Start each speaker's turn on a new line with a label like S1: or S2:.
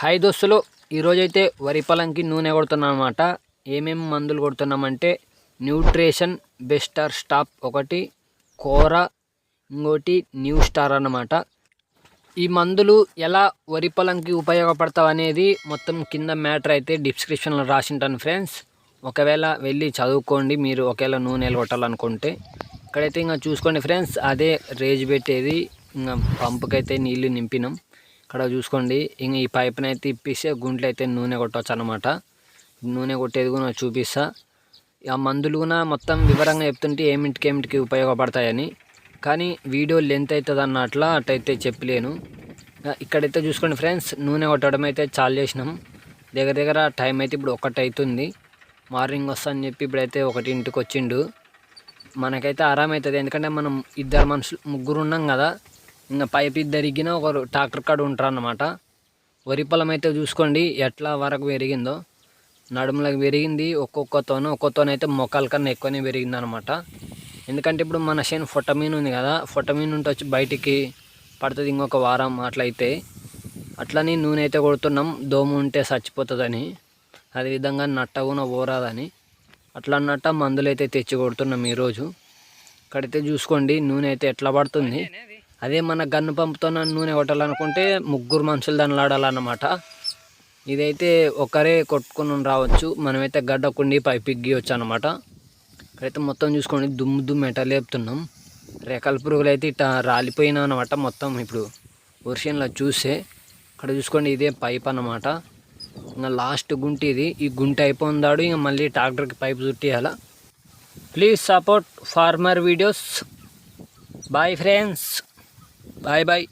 S1: Hi దోస్తులు ఈరోజైతే వరి పొలంకి నూనె కొడుతున్నాం అనమాట ఏమేమి మందులు కొడుతున్నామంటే న్యూట్రిషన్ బెస్టర్ స్టాప్ ఒకటి కోర ఇంకోటి న్యూ స్టార్ అన్నమాట. ఈ మందులు ఎలా వరి పొలంకి ఉపయోగపడతావు అనేది మొత్తం కింద మ్యాటర్ అయితే డిస్క్రిప్షన్లో రాసింటాను ఫ్రెండ్స్. ఒకవేళ వెళ్ళి చదువుకోండి మీరు ఒకవేళ నూనెలు కొట్టాలనుకుంటే. ఇక్కడైతే ఇంకా చూసుకోండి ఫ్రెండ్స్ అదే రేజ్ పెట్టేది. ఇంకా పంపుకైతే నీళ్ళు నింపినాం. ఇక్కడ చూసుకోండి. ఇంక ఈ పైప్ని అయితే ఇప్పిస్తే గుంట్లో అయితే నూనె కొట్టవచ్చు అనమాట నూనె కొట్టేది కూడా చూపిస్తా. ఆ మందులు కూడా మొత్తం వివరంగా చెప్తుంటే ఏమిటికి ఏమిటికి ఉపయోగపడతాయని. కానీ వీడియో లెంత్ అవుతుంది అన్నట్ల అటైతే చెప్పలేను. ఇక్కడైతే చూసుకోండి ఫ్రెండ్స్ నూనె కొట్టడం అయితే చాలు చేసినాం. దగ్గర దగ్గర టైం అయితే ఇప్పుడు ఒకటి అవుతుంది మార్నింగ్ వస్తా అని చెప్పి ఇప్పుడైతే ఒకటి ఇంటికి వచ్చిండు. మనకైతే ఆరామవుతుంది ఎందుకంటే మనం ఇద్దరు మనుషులు ముగ్గురు ఉన్నాం కదా. ఇంకా పైప్ ఇద్దరు ఒక ఒకరు ట్రాక్టర్ కాడ ఉంటారు అన్నమాట వరి పొలం అయితే చూసుకోండి ఎట్లా వరకు పెరిగిందో నడుములకు పెరిగింది ఒక్కొక్కతోన ఒక్కొక్కతోనైతే మొక్కల కన్నా ఎక్కువనే పెరిగింది అనమాట ఎందుకంటే ఇప్పుడు మన చేను ఫొటమీన్ ఉంది కదా ఫొటమీన్ ఉంటే వచ్చి బయటికి పడుతుంది ఇంకొక వారం అట్లయితే. అట్లని నూనె అయితే కొడుతున్నాం దోమ ఉంటే చచ్చిపోతుందని. అదేవిధంగా నట్ట కూడా పోరాదని. అట్లా అన్నట్ట మందులు అయితే తెచ్చి కొడుతున్నాం ఈరోజు. ఇక్కడైతే చూసుకోండి నూనె అయితే ఎట్లా పడుతుంది. అదే మన గన్ను పంపుతో నూనె కొట్టాలనుకుంటే ముగ్గురు మనుషులు దాన్ని ఆడాలన్నమాట. ఇదైతే ఒకరే కొట్టుకుని రావచ్చు. మనమైతే గడ్డ కుండి పైపు ఇగ్గవచ్చు అనమాట ఇక్కడైతే మొత్తం చూసుకోండి దుమ్ము దుమ్ము ఎటలేపుతున్నాం రేఖల పురుగులు అయితే ఇట్లా రాలిపోయినా అనమాట మొత్తం ఇప్పుడు. వర్షంలో చూస్తే ఇక్కడ చూసుకోండి ఇదే పైప్ అన్నమాట. ఇంకా లాస్ట్ గుంట ఇది. ఈ గుంట అయిపోయిందాడు ఇంకా మళ్ళీ ట్రాక్టర్కి pipe చుట్టేయాలా. Please support farmer videos. Bye friends. Bye bye